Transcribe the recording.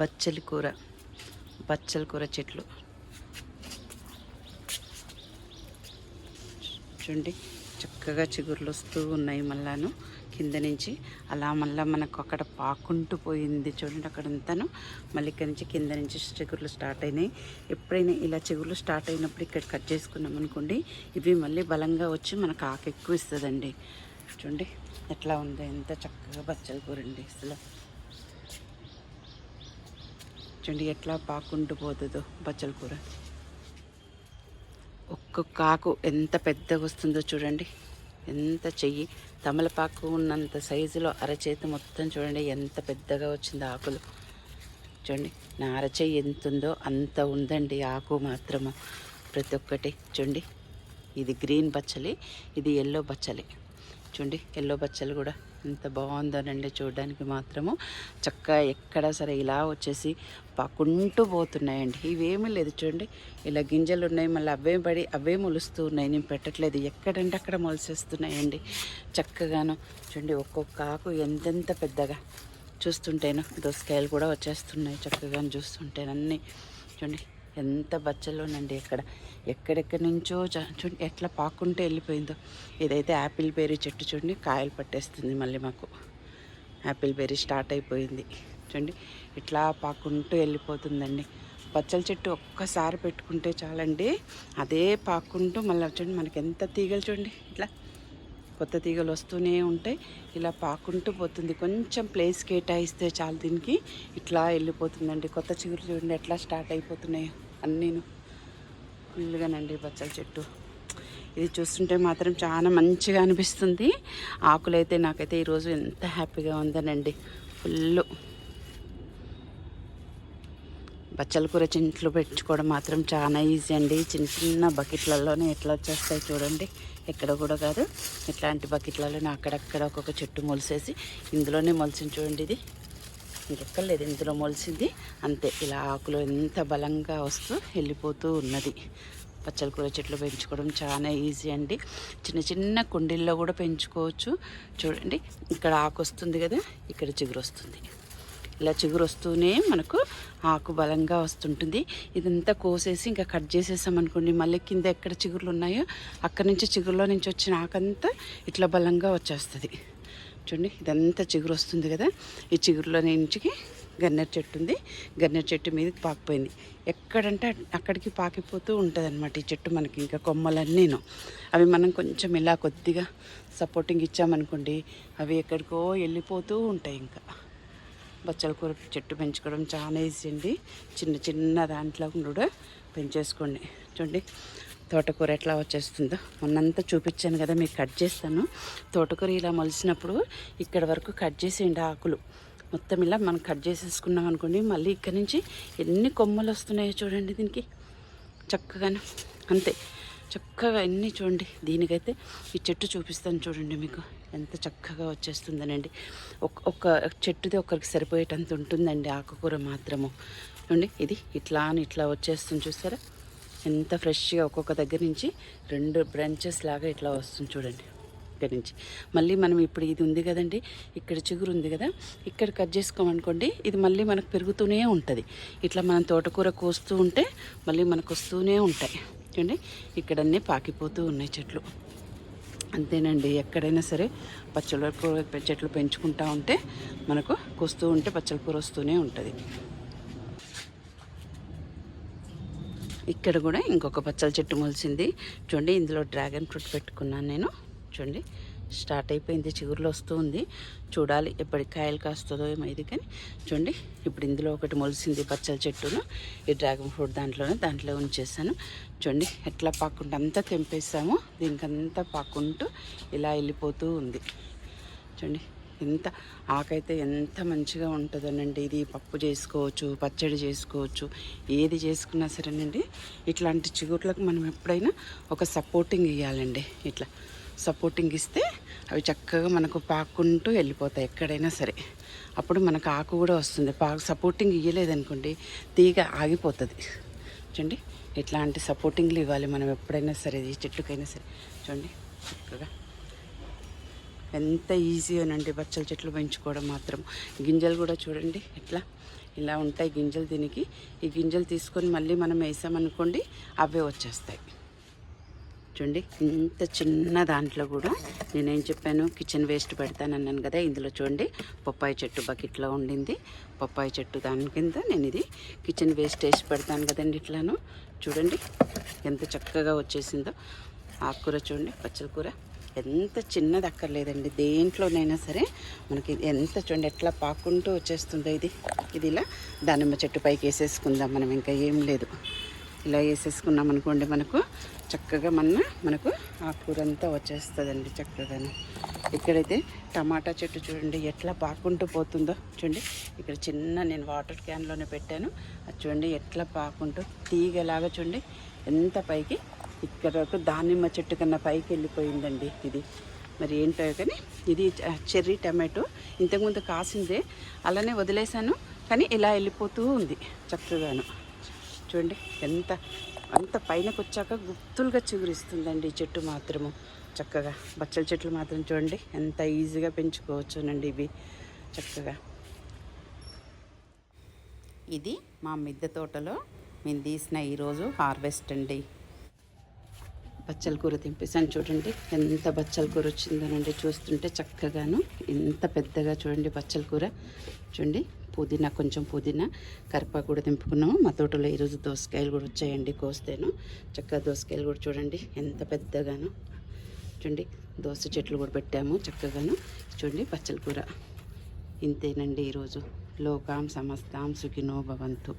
బచ్చలి కూర బచ్చల కూర చెట్లు. చూడండి చక్కగా చిగుర్లు వస్తూ ఉన్నాయి మళ్ళాను కింద నుంచి అలా మళ్ళీ మనకు అక్కడ పాకుంటూ పోయింది చూడండి అక్కడ అంతాను మళ్ళీ ఇక్కడ నుంచి కింద నుంచి చిగుర్లు స్టార్ట్ అయినాయి. ఎప్పుడైనా ఇలా చిగుర్లు స్టార్ట్ అయినప్పుడు ఇక్కడ కట్ చేసుకున్నాం అనుకోండి ఇవి మళ్ళీ బలంగా వచ్చి మనకు ఆకు ఎక్కువ ఇస్తుందండి. చూడండి ఎట్లా ఉంది ఎంత చక్కగా బచ్చల కూర అండి. అసలు చూడండి ఎట్లా పాకుంటూ పోతుందో బచ్చల కూర. ఒక్కొక్క ఆకు ఎంత పెద్దగా వస్తుందో చూడండి ఎంత చెయ్యి. తమలపాకు ఉన్నంత సైజులో అరచేతి మొత్తం చూడండి ఎంత పెద్దగా వచ్చిందో ఆకులు. చూడండి నా అరచేయి ఎంత ఉందో అంత ఉందండి ఆకు మాత్రము ప్రతి ఒక్కటి. చూడండి ఇది గ్రీన్ బచ్చలి ఇది ఎల్లో బచ్చలి. చూడండి ఎల్లో బచ్చలు కూడా ఎంత బాగుందోనండి చూడడానికి మాత్రము. చక్కగా ఎక్కడ సరే ఇలా వచ్చేసి పాకుంటూ పోతున్నాయండి. ఇవేమీ లేదు చూడండి. ఇలా గింజలు ఉన్నాయి మళ్ళీ అవే పడి అవే మొలుస్తూ ఉన్నాయి నేను పెట్టట్లేదు. ఎక్కడంటే అక్కడ మొలిసేస్తున్నాయండి. చక్కగాను చూడండి ఒక్కొక్క ఆకు ఎంతెంత పెద్దగా చూస్తుంటేను దోసకాయలు కూడా వచ్చేస్తున్నాయి. చక్కగా చూస్తుంటేను అన్నీ చూడండి. ఎంత బచ్చలోనండి ఎక్కడ ఎక్కడెక్కడి నుంచో చ- చూడండి ఎట్లా పాకుంటూ వెళ్ళిపోయిందో. ఇదైతే యాపిల్ బెర్రీ చెట్టు చూడండి కాయలు పట్టేస్తుంది మళ్ళీ మాకు. యాపిల్ బెర్రీ స్టార్ట్ అయిపోయింది. చూడండి ఇట్లా పాకుంటూ వెళ్ళిపోతుందండి. బచ్చల చెట్టు ఒక్కసారి పెట్టుకుంటే చాలండి అదే పాకుంటూ మళ్ళీ చూడండి మనకి ఎంత తీగలు చూడండి ఇట్లా కొత్త తీగలు వస్తూనే ఉంటాయి. ఇలా పాకుంటూ పోతుంది. కొంచెం ప్లేస్ కేటాయిస్తే చాలు దీనికి. ఇట్లా వెళ్ళిపోతుందండి. కొత్త చిగురు చూడండి ఎట్లా స్టార్ట్ అయిపోతున్నాయో. అన్నీను. ఫుల్గానండి బచ్చల చెట్టు. ఇది చూస్తుంటే మాత్రం చాలా మంచిగా అనిపిస్తుంది. ఆకులైతే నాకైతే ఈరోజు ఎంత హ్యాపీగా ఉందనండి. ఫుల్ బచ్చల కూర చింట్లు పెంచుకోవడం మాత్రం చాలా ఈజీ అండి. చిన్న చిన్న బకెట్లలోనే ఎట్లా వచ్చేస్తాయి చూడండి. ఎక్కడ కూడా కాదు. ఇట్లాంటి బకెట్లలోనే అక్కడక్కడ ఒక్కొక్క చెట్టు మొలిసేసి ఇందులోనే మొలిసింది చూడండి ఇది. ఇంకెక్కర్లేదు ఇందులో మొలిసింది అంతే. ఇలా ఆకులు ఎంత బలంగా వస్తూ వెళ్ళిపోతూ ఉన్నది. పచ్చల కూర చెట్లు పెంచుకోవడం చాలా ఈజీ అండి. చిన్న చిన్న కుండీల్లో కూడా పెంచుకోవచ్చు. చూడండి ఇక్కడ ఆకు వస్తుంది కదా ఇక్కడ చిగురు వస్తుంది. ఇలా చిగురు వస్తూనే మనకు ఆకు బలంగా వస్తుంటుంది. ఇదంతా కోసేసి ఇంకా కట్ చేసేసామనుకోండి మళ్ళీ కింద ఎక్కడ చిగుర్లు ఉన్నాయో అక్కడి నుంచి చిగురులో నుంచి వచ్చిన ఆకంతా ఇట్లా బలంగా వచ్చేస్తుంది. చూడండి ఇదంతా చిగురు వస్తుంది కదా. ఈ చిగురులో నుంచి గన్నేరు చెట్టు ఉంది. గన్నేరు చెట్టు మీదకి పాకిపోయింది. ఎక్కడంటే అక్కడికి పాకిపోతూ ఉంటుంది అనమాట ఈ చెట్టు మనకి ఇంకా కొమ్మలన్నీను. అవి మనం కొంచెం ఇలా కొద్దిగా సపోర్టింగ్ ఇచ్చామనుకోండి అవి ఎక్కడికో వెళ్ళిపోతూ ఉంటాయి ఇంకా. బచ్చల కూర చెట్టు పెంచుకోవడం చాలా ఈజీ అండి. చిన్న చిన్న దాంట్లో కూడా పెంచేసుకోండి. చూడండి తోటకూర ఎట్లా వచ్చేస్తుందో మొన్నంతా చూపించాను కదా మీకు కట్ చేస్తాను. తోటకూర ఇలా మొలిచినప్పుడు ఇక్కడ వరకు కట్ చేసేయండి ఆకులు. మొత్తం ఇలా మనం కట్ చేసేసుకున్నాం అనుకోండి మళ్ళీ ఇక్కడ నుంచి ఎన్ని కొమ్మలు వస్తున్నాయో చూడండి దీనికి. చక్కగాను అంతే. చక్కగా ఎన్ని చూడండి దీనికైతే ఈ చెట్టు చూపిస్తాను చూడండి మీకు. ఎంత చక్కగా వచ్చేస్తుందనండి. ఒక ఒక చెట్టుది ఒకరికి సరిపోయేటంత ఉంటుందండి ఆకుకూర మాత్రము. చూడండి ఇది ఇట్లా అని ఇట్లా వచ్చేస్తుంది చూసారా? ఎంత ఫ్రెష్గా ఒక్కొక్క దగ్గర నుంచి రెండు బ్రాంచెస్ లాగా ఇట్లా వస్తుంది చూడండి. ఇక్కడ నుంచి. మళ్ళీ మనం ఇప్పుడు ఇది ఉంది కదండి ఇక్కడ చిగురు ఉంది కదా ఇక్కడ కట్ చేసుకోమనుకోండి ఇది మళ్ళీ మనకు పెరుగుతూనే ఉంటుంది. ఇట్లా మనం తోటకూర కోస్తూ ఉంటే మళ్ళీ మనకు వస్తూనే ఉంటాయి. చూడండి ఇక్కడన్నీ పాకిపోతూ ఉన్నాయి చెట్లు. అంతేనండి ఎక్కడైనా సరే పచ్చల చెట్లు పెంచుకుంటా ఉంటే మనకు కోస్తూ ఉంటే పచ్చల కూర వస్తూనే ఉంటుంది. ఇక్కడ కూడా ఇంకొక పచ్చల చెట్టు మొలిసింది. చూడండి ఇందులో డ్రాగన్ ఫ్రూట్ పెట్టుకున్నాను నేను. చూడండి స్టార్ట్ అయిపోయింది చిగురులు వస్తూ ఉంది. చూడాలి ఎప్పటికి కాయలు కాస్తుందో ఏమో ఇది కానీ. చూడండి ఇప్పుడు ఇందులో ఒకటి మొలిసింది పచ్చల చెట్టును. ఈ డ్రాగన్ ఫ్రూట్ దాంట్లోనే దాంట్లో ఉంచేసాను. చూడండి ఎట్లా పాకుంటూ అంతా తెంపేసాము. దీనికంతా పాక్కుంటూ పాకుంటూ ఇలా వెళ్ళిపోతూ ఉంది. చూడండి ఎంత ఆకైతే ఎంత మంచిగా ఉంటుందోనండి. ఇది పప్పు చేసుకోవచ్చు పచ్చడి చేసుకోవచ్చు ఏది చేసుకున్నా సరేనండి. ఇట్లాంటి చిగుట్లకు మనం ఎప్పుడైనా ఒక సపోర్టింగ్ ఇవ్వాలండి ఇట్లా సపోర్టింగ్ ఇస్తే అవి చక్కగా మనకు పాక్కుంటూ వెళ్ళిపోతాయి ఎక్కడైనా సరే. అప్పుడు మనకు ఆకు కూడా వస్తుంది. పా సపోర్టింగ్ ఇవ్వలేదనుకోండి తీగ ఆగిపోతుంది. చూడండి ఇట్లాంటి సపోర్టింగ్లు ఇవ్వాలి మనం ఎప్పుడైనా సరే ఈ చెట్లకైనా సరే. చూడండి చక్కగా ఎంత ఈజీ అనండి బచ్చల చెట్లు పెంచుకోవడం మాత్రం. గింజలు కూడా చూడండి ఎట్లా? ఇలా ఉంటాయి గింజలు దీనికి. ఈ గింజలు తీసుకొని మళ్ళీ మనం వేసామనుకోండి అవే వచ్చేస్తాయి. చూడండి ఇంత చిన్న దాంట్లో కూడా నేనేం చెప్పాను కిచెన్ వేస్ట్ పెడతానన్నాను కదా ఇందులో చూడండి పప్పాయి చెట్టు బకెట్లో ఉండింది. పప్పాయి చెట్టు దాని కింద నేను ఇది కిచెన్ వేస్ట్ వేసి పెడతాను కదండి ఇట్లాను. చూడండి ఎంత చక్కగా వచ్చేసిందో. ఆకుకూర చూడండి పచ్చల కూర. ఎంత చిన్నది అక్కర్లేదండి దేంట్లోనైనా సరే మనకి ఎంత చూడండి ఎట్లా పాక్కుంటూ వచ్చేస్తుందో ఇది. ఇది ఇలా దానిమ్మ చెట్టు పైకి వేసేసుకుందాం మనం ఇంకా ఏం లేదు. ఇలా వేసేసుకున్నాం అనుకోండి మనకు చక్కగా మన మనకు ఆ కూర అంతా వచ్చేస్తుందండి చక్కగాను. ఇక్కడైతే టమాటా చెట్టు చూడండి ఎట్లా పాకుంటూ పోతుందో చూడండి. ఇక్కడ చిన్న నేను వాటర్ క్యాన్లోనే పెట్టాను. అది చూడండి ఎట్లా పాకుంటూ తీగలాగా చూడండి ఎంత పైకి ఇక్కడ వరకు దానిమ్మ చెట్టు కన్నా పైకి వెళ్ళిపోయిందండి ఇది. మరి ఏంటో కానీ ఇది చెర్రీ టమాటో. ఇంతకుముందు కాసిందే అలానే వదిలేశాను కానీ ఇలా వెళ్ళిపోతూ ఉంది చక్కగాను. చూడండి ఎంత అంత పైనకు వచ్చాక గుత్తులుగా చిగురిస్తుందండి ఈ చెట్టు మాత్రము. చక్కగా బచ్చల చెట్లు మాత్రం చూడండి ఎంత ఈజీగా పెంచుకోవచ్చునండి ఇవి. చక్కగా. ఇది మా మిద్దె తోటలో మేము తీసిన ఈరోజు హార్వెస్ట్ అండి. బచ్చల కూర తెంపేసాను చూడండి ఎంత బచ్చల కూర వచ్చిందోనండి చూస్తుంటే చక్కగాను. ఎంత పెద్దగా చూడండి బచ్చల కూర. చూడండి పుదీనా కొంచెం పుదీనా. కరిపాకు కూడా తెంపుకున్నాము. మా తోటలో ఈరోజు దోసకాయలు కూడా వచ్చాయండి కోస్తేను. చక్కగా దోసకాయలు కూడా చూడండి ఎంత పెద్దగాను. చూడండి దోస చెట్లు కూడా పెట్టాము చక్కగాను. చూడండి పచ్చల కూర. ఇంతేనండి ఈరోజు. లోకాం సమస్తాం సుఖినో భవంతు.